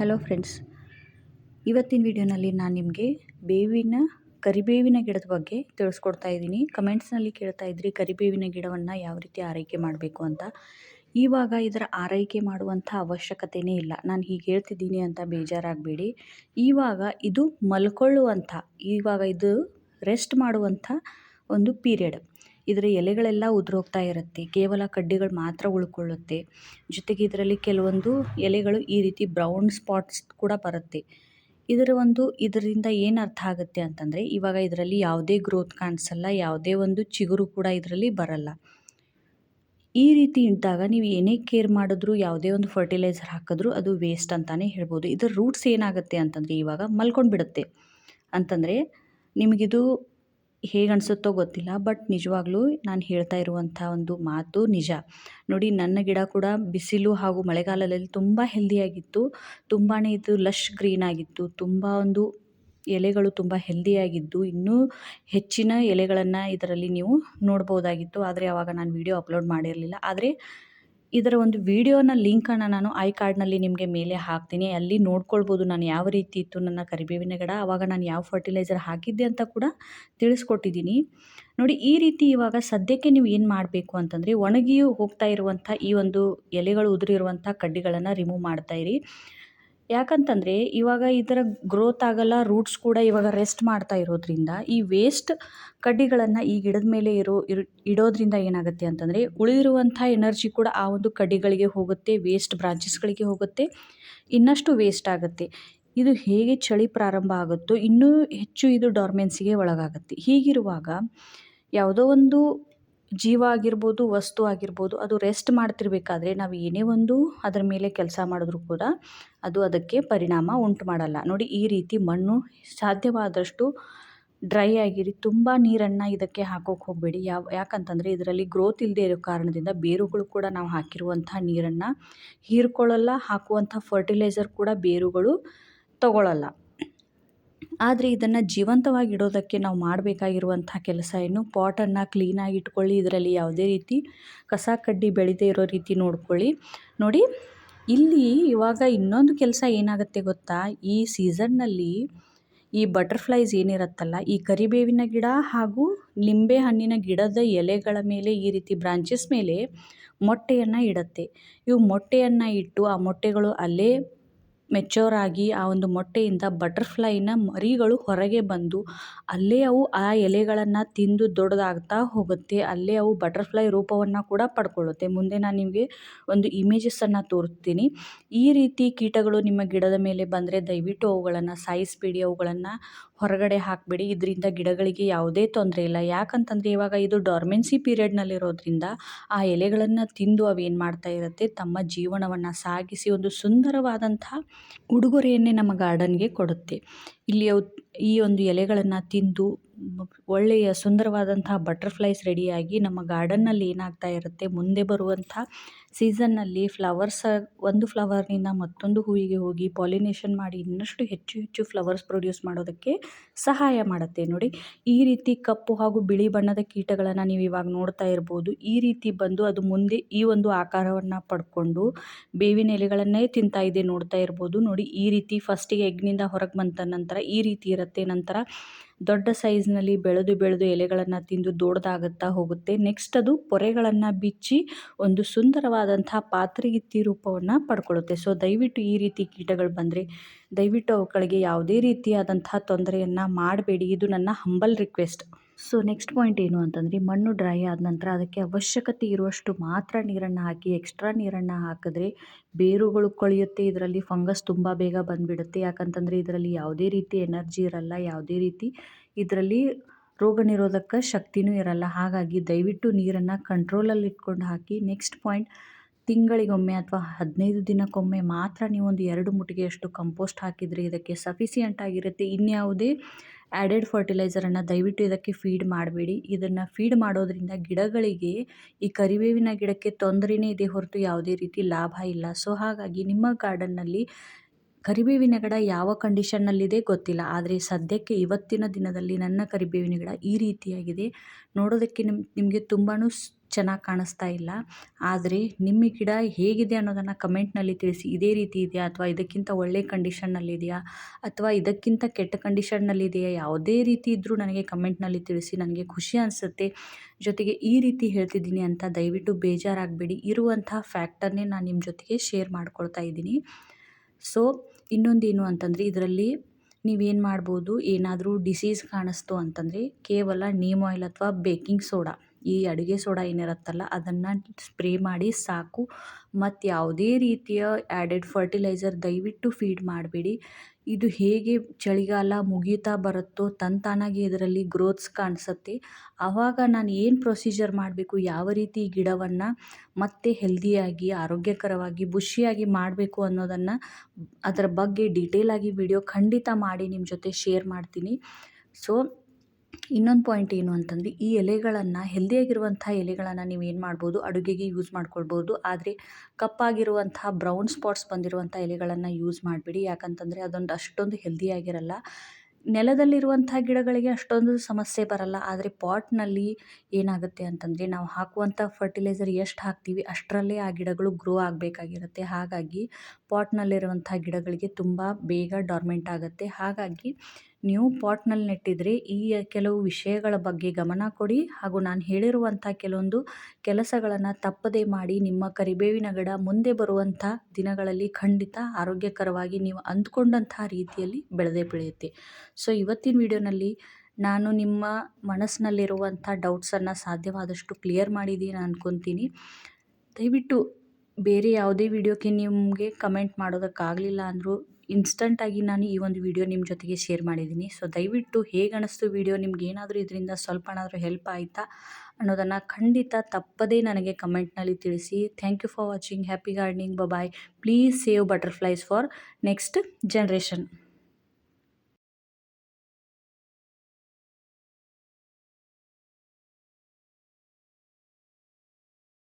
Hello friends ಇವತ್ತಿನ ವಿಡಿಯೋನಲ್ಲಿ ನಾನು ನಿಮಗೆ ಬೇವಿನ, ಕರಿಬೇವಿನ ಗಿಡದ ಬಗ್ಗೆ ತಿಳಿಸ್ಕೊಡ್ತಾ ಇದ್ದೀನಿ. ಕಮೆಂಟ್ಸ್ನಲ್ಲಿ ಕೇಳ್ತಾ ಇದ್ರಿ, ಕರಿಬೇವಿನ ಗಿಡವನ್ನು ಯಾವ ರೀತಿ ಆರೈಕೆ ಮಾಡಬೇಕು ಅಂತ. ಇವಾಗ ಇದರ ಆರೈಕೆ ಮಾಡುವಂಥ ಅವಶ್ಯಕತೆಯೇ ಇಲ್ಲ. ನಾನು ಹೀಗೆ ಹೇಳ್ತಿದ್ದೀನಿ ಅಂತ ಬೇಜಾರಾಗಬೇಡಿ. ಇವಾಗ ಇದು ಮಲ್ಕೊಳ್ಳುವಂಥ, ಇವಾಗ ಇದು ರೆಸ್ಟ್ ಮಾಡುವಂಥ ಒಂದು ಪೀರಿಯಡ್ ಇದರ ಎಲೆಗಳೆಲ್ಲ ಉದುರೋಗ್ತಾ ಇರುತ್ತೆ. ಕೇವಲ ಕಡ್ಡಿಗಳು ಮಾತ್ರ ಉಳ್ಕೊಳ್ಳುತ್ತೆ. ಜೊತೆಗೆ ಇದರಲ್ಲಿ ಕೆಲವೊಂದು ಎಲೆಗಳು ಈ ರೀತಿ ಬ್ರೌನ್ ಸ್ಪಾಟ್ಸ್ ಕೂಡ ಬರುತ್ತೆ. ಇದರ ಒಂದು ಇದರಿಂದ ಏನು ಅರ್ಥ ಆಗುತ್ತೆ ಅಂತಂದರೆ, ಇವಾಗ ಇದರಲ್ಲಿ ಯಾವುದೇ ಗ್ರೋತ್ ಕಾಣಿಸಲ್ಲ, ಯಾವುದೇ ಒಂದು ಚಿಗುರು ಕೂಡ ಇದರಲ್ಲಿ ಬರಲ್ಲ. ಈ ರೀತಿ ಇದ್ದಾಗ ನೀವು ಏನೇ ಕೇರ್ ಮಾಡಿದ್ರು, ಯಾವುದೇ ಒಂದು ಫರ್ಟಿಲೈಸರ್ ಹಾಕಿದ್ರು ಅದು ವೇಸ್ಟ್ ಅಂತಲೇ ಹೇಳ್ಬೋದು. ಇದರ ರೂಟ್ಸ್ ಏನಾಗುತ್ತೆ ಅಂತಂದರೆ ಇವಾಗ ಮಲ್ಕೊಂಡು ಬಿಡುತ್ತೆ ಅಂತಂದರೆ ನಿಮಗಿದು ಹೇಗೆ ಅನಿಸುತ್ತೋ ಗೊತ್ತಿಲ್ಲ, ಬಟ್ ನಿಜವಾಗ್ಲೂ ನಾನು ಹೇಳ್ತಾ ಇರುವಂಥ ಒಂದು ಮಾತು ನಿಜ. ನೋಡಿ, ನನ್ನ ಗಿಡ ಕೂಡ ಬಿಸಿಲು ಹಾಗೂ ಮಳೆಗಾಲದಲ್ಲಿ ತುಂಬ ಹೆಲ್ದಿಯಾಗಿತ್ತು ತುಂಬಾ ಇದು ಲಶ್ ಗ್ರೀನ್ ಆಗಿತ್ತು. ತುಂಬ ಒಂದು ಎಲೆಗಳು ತುಂಬ ಹೆಲ್ದಿಯಾಗಿದ್ದು ಇನ್ನೂ ಹೆಚ್ಚಿನ ಎಲೆಗಳನ್ನು ಇದರಲ್ಲಿ ನೀವು ನೋಡ್ಬೋದಾಗಿತ್ತು. ಆದರೆ ಆವಾಗ ನಾನು ವೀಡಿಯೋ ಅಪ್ಲೋಡ್ ಮಾಡಿರಲಿಲ್ಲ. ಆದರೆ ಇದರ ಒಂದು ವಿಡಿಯೋನ ಲಿಂಕನ್ನು ನಾನು ಐ ಕಾರ್ಡ್ನಲ್ಲಿ ನಿಮಗೆ ಮೇಲೆ ಹಾಕ್ತೀನಿ. ಅಲ್ಲಿ ನೋಡ್ಕೊಳ್ಬೋದು ನಾನು ಯಾವ ರೀತಿ ಇತ್ತು ನನ್ನ ಕರಿಬೇವಿನ ಗಿಡ, ಅವಾಗ ನಾನು ಯಾವ ಫರ್ಟಿಲೈಸರ್ ಹಾಕಿದ್ದೆ ಅಂತ ಕೂಡ ತಿಳಿಸ್ಕೊಟ್ಟಿದ್ದೀನಿ. ನೋಡಿ, ಈ ರೀತಿ ಇವಾಗ ಸದ್ಯಕ್ಕೆ ನೀವು ಏನು ಮಾಡಬೇಕು ಅಂತಂದರೆ ಒಣಗಿಯೂ ಹೋಗ್ತಾ ಇರುವಂಥ ಈ ಒಂದು ಎಲೆಗಳು ಉದುರಿರುವಂಥ ಕಡ್ಡಿಗಳನ್ನು ರಿಮೂವ್ ಮಾಡ್ತಾಯಿರಿ ಯಾಕಂತಂದರೆ ಇವಾಗ ಇದರ ಗ್ರೋತ್ ಆಗಲ್ಲ ರೂಟ್ಸ್ ಕೂಡ ಇವಾಗ ರೆಸ್ಟ್ ಮಾಡ್ತಾ ಇರೋದ್ರಿಂದ ಈ ವೇಸ್ಟ್ ಕಡ್ಡಿಗಳನ್ನು ಈ ಗಿಡದ ಮೇಲೆ ಇರೋ ಇಡೋದ್ರಿಂದ ಏನಾಗುತ್ತೆ ಅಂತಂದರೆ ಉಳಿದಿರುವಂಥ ಎನರ್ಜಿ ಕೂಡ ಆ ಒಂದು ಕಡ್ಡಿಗಳಿಗೆ ಹೋಗುತ್ತೆ ವೇಸ್ಟ್ ಬ್ರಾಂಚಸ್ಗಳಿಗೆ ಹೋಗುತ್ತೆ, ಇನ್ನಷ್ಟು ವೇಸ್ಟ್ ಆಗುತ್ತೆ. ಇದು ಹೇಗೆ ಚಳಿ ಪ್ರಾರಂಭ ಆಗುತ್ತೋ ಇನ್ನೂ ಹೆಚ್ಚು ಇದು ಡಾರ್ಮೆನ್ಸಿಗೆ ಒಳಗಾಗುತ್ತೆ. ಹೀಗಿರುವಾಗ ಯಾವುದೋ ಒಂದು ಜೀವ ಆಗಿರ್ಬೋದು, ವಸ್ತು ಆಗಿರ್ಬೋದು, ಅದು ರೆಸ್ಟ್ ಮಾಡ್ತಿರ್ಬೇಕಾದ್ರೆ ನಾವು ಏನೇ ಒಂದು ಅದರ ಮೇಲೆ ಕೆಲಸ ಮಾಡಿದ್ರು ಕೂಡ ಅದು ಅದಕ್ಕೆ ಪರಿಣಾಮ ಉಂಟು ಮಾಡಲ್ಲ. ನೋಡಿ, ಈ ರೀತಿ ಮಣ್ಣು ಸಾಧ್ಯವಾದಷ್ಟು ಡ್ರೈ ಆಗಿರಿ, ತುಂಬ ನೀರನ್ನು ಇದಕ್ಕೆ ಹಾಕೋಕೆ ಹೋಗಬೇಡಿ. ಯಾವ, ಯಾಕಂತಂದರೆ ಇದರಲ್ಲಿ ಗ್ರೋತ್ ಇಲ್ಲದೆ ಇರೋ ಕಾರಣದಿಂದ ಬೇರುಗಳು ಕೂಡ ನಾವು ಹಾಕಿರುವಂಥ ನೀರನ್ನು ಹೀರ್ಕೊಳ್ಳಲ್ಲ ಹಾಕುವಂಥ ಫರ್ಟಿಲೈಸರ್ ಕೂಡ ಬೇರುಗಳು ತಗೊಳ್ಳಲ್ಲ ಆದರೆ ಇದನ್ನು ಜೀವಂತವಾಗಿ ಇಡೋದಕ್ಕೆ ನಾವು ಮಾಡಬೇಕಾಗಿರುವಂಥ ಕೆಲಸ ಏನು? ಪಾಟನ್ನು ಕ್ಲೀನಾಗಿ ಇಟ್ಕೊಳ್ಳಿ, ಇದರಲ್ಲಿ ಯಾವುದೇ ರೀತಿ ಕಸ ಕಡ್ಡಿ ಬೆಳೆದೇ ಇರೋ ರೀತಿ ನೋಡ್ಕೊಳ್ಳಿ. ನೋಡಿ, ಇಲ್ಲಿ ಇವಾಗ ಇನ್ನೊಂದು ಕೆಲಸ ಏನಾಗುತ್ತೆ ಗೊತ್ತಾ? ಈ ಸೀಸನ್ನಲ್ಲಿ ಈ ಬಟರ್ಫ್ಲೈಸ್ ಏನಿರುತ್ತಲ್ಲ, ಈ ಕರಿಬೇವಿನ ಗಿಡ ಹಾಗೂ ಲಿಂಬೆ ಹಣ್ಣಿನ ಗಿಡದ ಎಲೆಗಳ ಮೇಲೆ, ಈ ರೀತಿ ಬ್ರಾಂಚಸ್ ಮೇಲೆ ಮೊಟ್ಟೆಯನ್ನು ಇಡುತ್ತೆ. ಇವು ಮೊಟ್ಟೆಯನ್ನು ಇಟ್ಟು ಆ ಮೊಟ್ಟೆಗಳು ಅಲ್ಲೇ ಮೆಚ್ಯೂರ್ ಆಗಿ ಆ ಒಂದು ಮೊಟ್ಟೆಯಿಂದ ಬಟರ್ಫ್ಲೈನ ಮರಿಗಳು ಹೊರಗೆ ಬಂದು ಅಲ್ಲೇ ಅವು ಆ ಎಲೆಗಳನ್ನು ತಿಂದು ದೊಡ್ಡದಾಗ್ತಾ ಹೋಗುತ್ತೆ. ಅಲ್ಲೇ ಅವು ಬಟರ್ಫ್ಲೈ ರೂಪವನ್ನು ಕೂಡ ಪಡ್ಕೊಳ್ಳುತ್ತೆ. ಮುಂದೆ ನಾನು ನಿಮಗೆ ಒಂದು ಇಮೇಜಸನ್ನು ತೋರಿಸ್ತೀನಿ. ಈ ರೀತಿ ಕೀಟಗಳು ನಿಮ್ಮ ಗಿಡದ ಮೇಲೆ ಬಂದರೆ ದಯವಿಟ್ಟು ಅವುಗಳನ್ನು ಸಾಯಿಸ್ಬೇಡಿ. ಅವುಗಳನ್ನು ಹೊರಗಡೆ ಹಾಕಬೇಡಿ. ಇದರಿಂದ ಗಿಡಗಳಿಗೆ ಯಾವುದೇ ತೊಂದರೆ ಇಲ್ಲ. ಯಾಕಂತಂದರೆ ಇವಾಗ ಇದು ಡಾರ್ಮೆನ್ಸಿ ಪೀರಿಯಡ್ನಲ್ಲಿರೋದ್ರಿಂದ ಆ ಎಲೆಗಳನ್ನು ತಿಂದು ಅವೇನು ಮಾಡ್ತಾ ಇರುತ್ತೆ? ತಮ್ಮ ಜೀವನವನ್ನು ಸಾಗಿಸಿ ಒಂದು ಸುಂದರವಾದಂಥ ಉಡುಗೊರೆಯನ್ನೇ ನಮ್ಮ ಗಾರ್ಡನ್ಗೆ ಕೊಡುತ್ತೆ. ಇಲ್ಲಿ ಅವು ಈ ಒಂದು ಎಲೆಗಳನ್ನು ತಿಂದು ಒಳ್ಳೆಯ ಸುಂದರವಾದಂತಹ ಬಟರ್ಫ್ಲೈಸ್ ರೆಡಿಯಾಗಿ ನಮ್ಮ ಗಾರ್ಡನ್ನಲ್ಲಿ ಏನಾಗ್ತಾ ಇರುತ್ತೆ, ಮುಂದೆ ಬರುವಂಥ ಸೀಸನ್ನಲ್ಲಿ ಫ್ಲವರ್ಸ್ ಒಂದು ಫ್ಲವರ್ನಿಂದ ಮತ್ತೊಂದು ಹೂವಿಗೆ ಹೋಗಿ ಪಾಲಿನೇಷನ್ ಮಾಡಿ ಇನ್ನಷ್ಟು ಹೆಚ್ಚು ಹೆಚ್ಚು ಫ್ಲವರ್ಸ್ ಪ್ರೊಡ್ಯೂಸ್ ಮಾಡೋದಕ್ಕೆ ಸಹಾಯ ಮಾಡುತ್ತೆ. ನೋಡಿ, ಈ ರೀತಿ ಕಪ್ಪು ಹಾಗೂ ಬಿಳಿ ಬಣ್ಣದ ಕೀಟಗಳನ್ನು ನೀವು ಇವಾಗ ನೋಡ್ತಾ ಇರ್ಬೋದು. ಈ ರೀತಿ ಬಂದು ಅದು ಮುಂದೆ ಈ ಒಂದು ಆಕಾರವನ್ನು ಪಡ್ಕೊಂಡು ಬೇವಿನ ಎಲೆಗಳನ್ನೇ ತಿಂತಾ ಇದೆ ನೋಡ್ತಾ ಇರ್ಬೋದು. ನೋಡಿ, ಈ ರೀತಿ ಫಸ್ಟಿಗೆ ಎಗ್ನಿಂದ ಹೊರಗೆ ಬಂತ ನಂತರ ಈ ರೀತಿ ಇರುತ್ತೆ. ನಂತರ ದೊಡ್ಡ ಸೈಜ್ನಲ್ಲಿ ಬೆಳೆದು ಬೆಳೆದು ಎಲೆಗಳನ್ನು ತಿಂದು ದೊಡ್ಡದಾಗುತ್ತಾ ಹೋಗುತ್ತೆ. ನೆಕ್ಸ್ಟ್ ಅದು ಪೊರೆಗಳನ್ನು ಬಿಚ್ಚಿ ಒಂದು ಸುಂದರವಾದಂಥ ಪಾತ್ರೆಗಿತ್ತಿ ರೂಪವನ್ನು ಪಡ್ಕೊಳ್ಳುತ್ತೆ. ಸೊ ದಯವಿಟ್ಟು ಈ ರೀತಿ ಕೀಟಗಳು ಬಂದರೆ, ದಯವಿಟ್ಟು ಅವುಗಳಿಗೆ ಯಾವುದೇ ರೀತಿಯಾದಂಥ ತೊಂದರೆಯನ್ನು ಮಾಡಬೇಡಿ. ಇದು ನನ್ನ humble request so next point ಏನು ಅಂತಂದರೆ ಮಣ್ಣು ಡ್ರೈ ಆದ ನಂತರ ಅದಕ್ಕೆ ಅವಶ್ಯಕತೆ ಇರುವಷ್ಟು ಮಾತ್ರ ನೀರನ್ನು ಹಾಕಿ, ಎಕ್ಸ್ಟ್ರಾ ನೀರನ್ನು ಹಾಕಿದ್ರೆ ಬೇರುಗಳು ಕೊಳೆಯುತ್ತೆ, ಇದರಲ್ಲಿ ಫಂಗಸ್ ತುಂಬ ಬೇಗ ಬಂದುಬಿಡುತ್ತೆ. ಯಾಕಂತಂದರೆ ಇದರಲ್ಲಿ ಯಾವುದೇ ರೀತಿ ಎನರ್ಜಿ ಇರಲ್ಲ, ಯಾವುದೇ ರೀತಿ ಇದರಲ್ಲಿ ರೋಗ ನಿರೋಧಕ ಶಕ್ತಿನೂ ಇರಲ್ಲ. ಹಾಗಾಗಿ ದಯವಿಟ್ಟು ನೀರನ್ನು ಕಂಟ್ರೋಲಲ್ಲಿ ಇಟ್ಕೊಂಡು ಹಾಕಿ, ನೆಕ್ಸ್ಟ್ ಪಾಯಿಂಟ್, ತಿಂಗಳಿಗೊಮ್ಮೆ ಅಥವಾ ಹದಿನೈದು ದಿನಕ್ಕೊಮ್ಮೆ ಮಾತ್ರ ನೀವೊಂದು ಎರಡು ಮುಟ್ಟಿಗೆಯಷ್ಟು ಕಂಪೋಸ್ಟ್ ಹಾಕಿದರೆ ಇದಕ್ಕೆ ಸಫಿಸಿಯೆಂಟ್ ಆಗಿರುತ್ತೆ. ಇನ್ಯಾವುದೇ ಆ್ಯಡೆಡ್ ಫರ್ಟಿಲೈಸರನ್ನು ದಯವಿಟ್ಟು ಇದಕ್ಕೆ ಫೀಡ್ ಮಾಡಬೇಡಿ. ಇದನ್ನು ಫೀಡ್ ಮಾಡೋದರಿಂದ ಗಿಡಗಳಿಗೆ ಈ ಕರಿಬೇವಿನ ಗಿಡಕ್ಕೆ ತೊಂದರೆನೇ ಇದೆ ಹೊರತು ಯಾವುದೇ ರೀತಿ ಲಾಭ ಇಲ್ಲ. ಸೊ ಹಾಗಾಗಿ ನಿಮ್ಮ ಗಾರ್ಡನ್ನಲ್ಲಿ ಕರಿಬೇವಿನ ಗಿಡ ಯಾವ ಕಂಡೀಷನ್ನಲ್ಲಿದೆ ಗೊತ್ತಿಲ್ಲ. ಆದರೆ ಸದ್ಯಕ್ಕೆ ಇವತ್ತಿನ ದಿನದಲ್ಲಿ ನನ್ನ ಕರಿಬೇವಿನ ಗಿಡ ಈ ರೀತಿಯಾಗಿದೆ. ನೋಡೋದಕ್ಕೆ ನಿಮ್ಮ ನಿಮಗೆ ತುಂಬಾ ಚೆನ್ನಾಗಿ ಕಾಣಿಸ್ತಾ ಇಲ್ಲ. ಆದರೆ ನಿಮ್ಮ ಗಿಡ ಹೇಗಿದೆ ಅನ್ನೋದನ್ನು ಕಮೆಂಟ್ನಲ್ಲಿ ತಿಳಿಸಿ. ಇದೇ ರೀತಿ ಇದೆಯಾ ಅಥವಾ ಇದಕ್ಕಿಂತ ಒಳ್ಳೆ ಕಂಡೀಷನ್ನಲ್ಲಿದೆಯಾ ಅಥವಾ ಇದಕ್ಕಿಂತ ಕೆಟ್ಟ ಕಂಡೀಷನ್ನಲ್ಲಿದೆಯಾ ಯಾವುದೇ ರೀತಿ ಇದ್ದರೂ ನನಗೆ ಕಮೆಂಟ್ನಲ್ಲಿ ತಿಳಿಸಿ. ನನಗೆ ಖುಷಿ ಅನಿಸುತ್ತೆ. ಜೊತೆಗೆ ಈ ರೀತಿ ಹೇಳ್ತಿದ್ದೀನಿ ಅಂತ ದಯವಿಟ್ಟು ಬೇಜಾರಾಗಬೇಡಿ. ಇರುವಂಥ ಫ್ಯಾಕ್ಟರ್ನೇ ನಾನು ನಿಮ್ಮ ಜೊತೆಗೆ ಶೇರ್ ಮಾಡ್ಕೊಳ್ತಾ ಇದ್ದೀನಿ. ಸೊ ಇನ್ನೊಂದೇನು ಅಂತಂದರೆ ಇದರಲ್ಲಿ ನೀವೇನು ಮಾಡ್ಬೋದು? ಏನಾದರೂ ಡಿಸೀಸ್ ಕಾಣಿಸ್ತು ಅಂತಂದರೆ ಕೇವಲ ನೀಮ್ ಆಯಿಲ್ ಅಥವಾ ಬೇಕಿಂಗ್ ಸೋಡಾ ಈ ಅಡುಗೆ ಸೋಡಾ ಏನಿರುತ್ತಲ್ಲ, ಅದನ್ನು ಸ್ಪ್ರೇ ಮಾಡಿ ಸಾಕು. ಮತ್ತು ಯಾವುದೇ ರೀತಿಯ ಆ್ಯಡೆಡ್ ಫರ್ಟಿಲೈಸರ್ ದಯವಿಟ್ಟು ಫೀಡ್ ಮಾಡಬೇಡಿ. ಇದು ಹೇಗೆ ಚಳಿಗಾಲ ಮುಗೀತಾ ಬರುತ್ತೋ ತಂತಾನಾಗಿ ಇದರಲ್ಲಿ ಗ್ರೋತ್ಸ್ ಕಾಣಿಸುತ್ತೆ. ಆವಾಗ ನಾನು ಏನು ಪ್ರೊಸೀಜರ್ ಮಾಡಬೇಕು, ಯಾವ ರೀತಿ ಗಿಡವನ್ನು ಮತ್ತೆ ಹೆಲ್ದಿಯಾಗಿ ಆರೋಗ್ಯಕರವಾಗಿ ಬುಷಿಯಾಗಿ ಮಾಡಬೇಕು ಅನ್ನೋದನ್ನು ಅದರ ಬಗ್ಗೆ ಡೀಟೇಲಾಗಿ ವಿಡಿಯೋ ಖಂಡಿತ ಮಾಡಿ ನಿಮ್ಮ ಜೊತೆ ಶೇರ್ ಮಾಡ್ತೀನಿ. ಸೊ ಇನ್ನೊಂದು ಪಾಯಿಂಟ್ ಏನು ಅಂತಂದರೆ, ಈ ಎಲೆಗಳನ್ನು, ಹೆಲ್ದಿಯಾಗಿರುವಂಥ ಎಲೆಗಳನ್ನು ನೀವು ಏನು ಮಾಡ್ಬೋದು, ಅಡುಗೆಗೆ ಯೂಸ್ ಮಾಡ್ಕೊಳ್ಬೋದು. ಆದರೆ, ಕಪ್ಪಾಗಿರುವಂಥ ಬ್ರೌನ್ ಸ್ಪಾಟ್ಸ್ ಬಂದಿರುವಂಥ ಎಲೆಗಳನ್ನು ಯೂಸ್ ಮಾಡಬೇಡಿ. ಯಾಕಂತಂದರೆ, ಅದೊಂದು ಅಷ್ಟೊಂದು ಹೆಲ್ದಿಯಾಗಿರಲ್ಲ. ನೆಲದಲ್ಲಿರುವಂಥ ಗಿಡಗಳಿಗೆ ಅಷ್ಟೊಂದು ಸಮಸ್ಯೆ ಬರಲ್ಲ. ಆದರೆ ಪಾಟ್ನಲ್ಲಿ ಏನಾಗುತ್ತೆ ಅಂತಂದರೆ, ನಾವು ಹಾಕುವಂಥ ಫರ್ಟಿಲೈಸರ್ ಎಷ್ಟು ಹಾಕ್ತೀವಿ, ಅಷ್ಟರಲ್ಲೇ ಆ ಗಿಡಗಳು ಗ್ರೋ ಆಗಬೇಕಾಗಿರುತ್ತೆ. ಹಾಗಾಗಿ ಪಾಟ್ನಲ್ಲಿರುವಂಥ ಗಿಡಗಳಿಗೆ ತುಂಬ ಬೇಗ ಡಾರ್ಮೆಂಟ್ ಆಗುತ್ತೆ. ಹಾಗಾಗಿ ನೀವು ಪಾಟ್ನಲ್ಲಿ ನೆಟ್ಟಿದ್ರೆ. ಈ ಕೆಲವು ವಿಷಯಗಳ ಬಗ್ಗೆ ಗಮನ ಕೊಡಿ. ಹಾಗೂ ನಾನು ಹೇಳಿರುವಂಥ ಕೆಲವೊಂದು ಕೆಲಸಗಳನ್ನು ತಪ್ಪದೇ ಮಾಡಿ ನಿಮ್ಮ ಕರಿಬೇವಿನ ಗಿಡ ಮುಂದೆ ಬರುವಂಥ ದಿನಗಳಲ್ಲಿ ಖಂಡಿತ ಆರೋಗ್ಯಕರವಾಗಿ ನೀವು ಅಂದ್ಕೊಂಡಂಥ ರೀತಿಯಲ್ಲಿ ಬೆಳೆದೇ ಬೆಳೆಯುತ್ತೆ. ಸೊ ಇವತ್ತಿನ ವಿಡಿಯೋನಲ್ಲಿ ನಾನು ನಿಮ್ಮ ಮನಸ್ಸಿನಲ್ಲಿರುವಂಥ ಡೌಟ್ಸನ್ನು ಸಾಧ್ಯವಾದಷ್ಟು ಕ್ಲಿಯರ್ ಮಾಡಿದ್ದೀನಿ ಅಂದ್ಕೊತೀನಿ ದಯವಿಟ್ಟು ಬೇರೆ ಯಾವುದೇ ವಿಡಿಯೋಕ್ಕೆ ನಿಮಗೆ ಕಮೆಂಟ್ ಮಾಡೋದಕ್ಕಾಗಲಿಲ್ಲ ಅಂದರೂ ಇನ್ಸ್ಟಂಟಾಗಿ ನಾನು ಈ ಒಂದು ವಿಡಿಯೋ ನಿಮ್ಮ ಜೊತೆಗೆ ಶೇರ್ ಮಾಡಿದ್ದೀನಿ. ಸೊ, ದಯವಿಟ್ಟು ಹೇಗೆ ಅನಿಸ್ತು ವಿಡಿಯೋ? ನಿಮ್ಗೆ ಏನಾದರೂ ಇದರಿಂದ ಸ್ವಲ್ಪನಾದರೂ ಹೆಲ್ಪ್ ಆಯಿತಾ ಅನ್ನೋದನ್ನು ಖಂಡಿತ ತಪ್ಪದೇ ನನಗೆ ಕಮೆಂಟ್ನಲ್ಲಿ ತಿಳಿಸಿ. Thank you for watching happy gardening bye please save butterflies for next generation